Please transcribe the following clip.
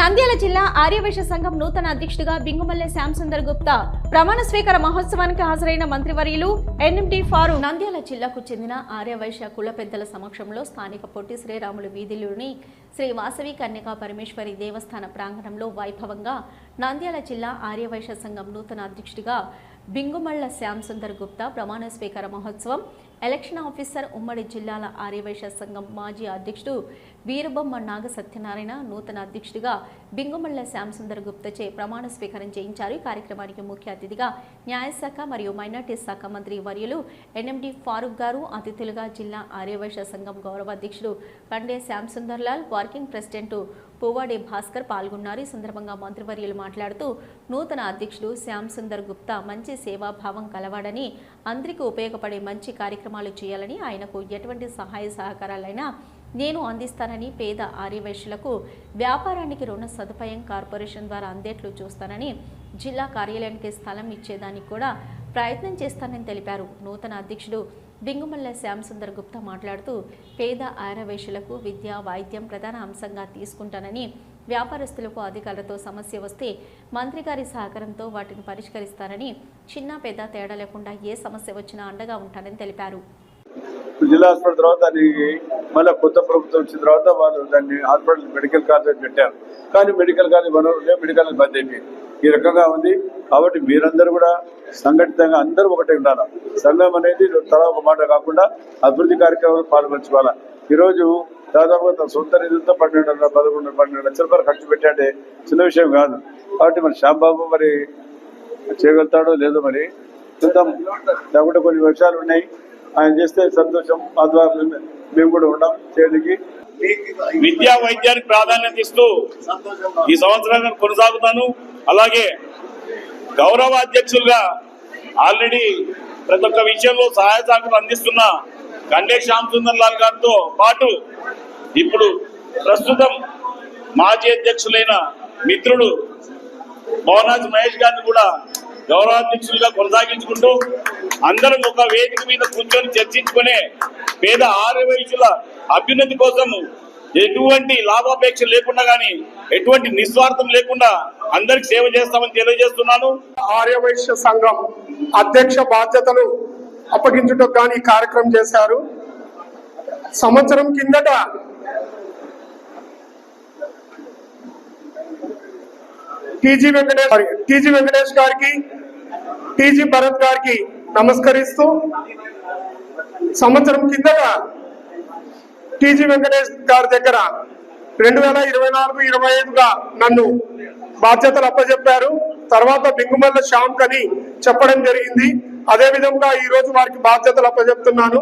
నంద్యాల జిల్లా ఆర్యవైశ్య సంఘం నూతన అధ్యక్షుడిగా బింగుమల్లె శ్యాంసుందర్ గుప్తా ప్రమాణ స్వీకార మహోత్సవానికి హాజరైన మంత్రివర్యులు ఎన్ఎండి ఫారు నంద్యాల జిల్లాకు చెందిన ఆర్యవైశ్య కుల పెద్దల సమక్షంలో స్థానిక పొట్టి శ్రీరాములు వీధిలోని శ్రీ వాసవి కన్యకా పరమేశ్వరి దేవస్థాన ప్రాంగణంలో వైభవంగా నంద్యాల జిల్లా ఆర్యవైశ్య సంఘం నూతన అధ్యక్షుడిగా బింగుమల్ల శ్యాంసుందర్ గుప్తా ప్రమాణ స్వీకార మహోత్సవం ఎలక్షన్ ఆఫీసర్ ఉమ్మడి జిల్లాల ఆర్యవైశ్య సంఘం మాజీ అధ్యక్షుడు వీరబొమ్మ నాగ సత్యనారాయణ నూతన అధ్యక్షుడిగా బింగుమల్ల శ్యాంసుందర్ గుప్తచే ప్రమాణ స్వీకారం చేయించారు. ఈ కార్యక్రమానికి ముఖ్య అతిథిగా న్యాయశాఖ మరియు మైనార్టీ శాఖ మంత్రి వర్యులు ఎన్ఎండి ఫారూక్ గారు అతిథులుగా జిల్లా ఆర్యవైశ్య సంఘం గౌరవ అధ్యక్షుడు పండే శ్యాంసుందర్ లాల్ వర్కింగ్ ప్రెసిడెంట్ పువ్వాడి భాస్కర్ పాల్గొన్నారు. ఈ సందర్భంగా మంత్రివర్యులు మాట్లాడుతూ నూతన అధ్యక్షుడు శ్యాంసుందర్ గుప్తా మంచి సేవాభావం కలవాడని అందరికీ ఉపయోగపడే మంచి కార్యక్రమం కార్యక్రమాలు చేయాలని ఆయనకు ఎటువంటి సహాయ సహకారాలైనా నేను అందిస్తానని పేద ఆర్యవైశ్యులకు వ్యాపారానికి రుణ సదుపాయం కార్పొరేషన్ ద్వారా అందేట్లు చూస్తానని జిల్లా కార్యాలయానికి స్థలం ఇచ్చేదానికి కూడా ప్రయత్నం చేస్తానని తెలిపారు. నూతన అధ్యక్షుడు బింగుమల్ల శ్యాంసుందర్ గుప్తా మాట్లాడుతూ పేద ఆరవేశులకు విద్య వైద్యం ప్రధాన అంశంగా తీసుకుంటానని వ్యాపారస్తులకు అధికారులతో సమస్య వస్తే మంత్రి గారి సహకారంతో వాటిని పరిష్కరిస్తారని చిన్న పెద్ద తేడా లేకుండా ఏ సమస్య వచ్చినా అండగా ఉంటానని తెలిపారు. జిల్లా హాస్పిటల్ తర్వాత దానికి మళ్ళీ కొత్త ప్రభుత్వం వచ్చిన తర్వాత వాళ్ళు దాన్ని హాస్పిటల్ మెడికల్ కాలేజ్ పెట్టారు కానీ మెడికల్ కాలేజ్ వనరులు లేవు, మెడికల్ కాలేజ్ బంద్ అయిపోయింది. ఈ రకంగా ఉంది. కాబట్టి మీరందరూ కూడా సంఘటితంగా అందరూ ఒకటే ఉండాలి. సంఘం అనేది తల ఒక మాట కాకుండా అభివృద్ధి కార్యక్రమాలు పాల్పంచుకోవాలి. ఈరోజు దాదాపుగా తన సొంత నిధులతో పన్నెండు వందల పదకొండు పన్నెండు లక్షల రూపాయలు ఖర్చు పెట్టాడే చిన్న విషయం కాదు. కాబట్టి మరి శ్యాంబాబు మరి చేయగలుగుతాడో లేదో మరి చూద్దాం. లేకుంటే కొన్ని విషయాలు ఉన్నాయి. ఆయన చేస్తే సంతోషం ఆ మేము- కూడా ఉన్నాం చేయడానికి. విద్యా వైద్యానికి ప్రాధాన్యత ఇస్తూ ఈ సంవత్సరాన్ని కొనసాగుతాను. అలాగే గౌరవ అధ్యక్షులుగా ఆల్రెడీ ప్రతి ఒక్క విషయంలో సహాయ సహకారం అందిస్తున్న కండే శ్యామ్ సుందర్ లాల్ గారితో పాటు ఇప్పుడు ప్రస్తుతం మాజీ అధ్యక్షులైన మిత్రుడు భవనాజ్ మహేష్ గారిని కూడా గౌరవాధ్యక్షులుగా కొనసాగించుకుంటూ అందరం ఒక వేదిక మీద కూర్చొని చర్చించుకునే పేద ఆర్యవైశ్యుల అభ్యున్నతి కోసం ఎటువంటి లాభాపేక్ష లేకుండా గాని ఎటువంటి నిస్వార్థం లేకుండా అందరికి సేవ చేస్తామని తెలియజేస్తున్నాను. ఆర్యవైశ్య సంఘం అధ్యక్ష బాధ్యతలు అప్పగించుటకు కానీ కార్యక్రమం చేశారు. సంవత్సరం కిందట టీజీ వెంకటేష్ టీజీ వెంకటేష్ గారికి టీజీ భరత్ గారికి నమస్కరిస్తూ సంవత్సరం కిందట టీజీ వెంకటేష్ గారి దగ్గర రెండు వేల ఇరవై నాలుగు ఇరవై ఐదుగా నన్ను బాధ్యతలు అప్పచెప్పారు తర్వాత బింగుమల్ల శ్యామ్ కని చెప్పడం జరిగింది. అదే విధంగా ఈ రోజు వారికి బాధ్యతలు అప్పచెప్తున్నాను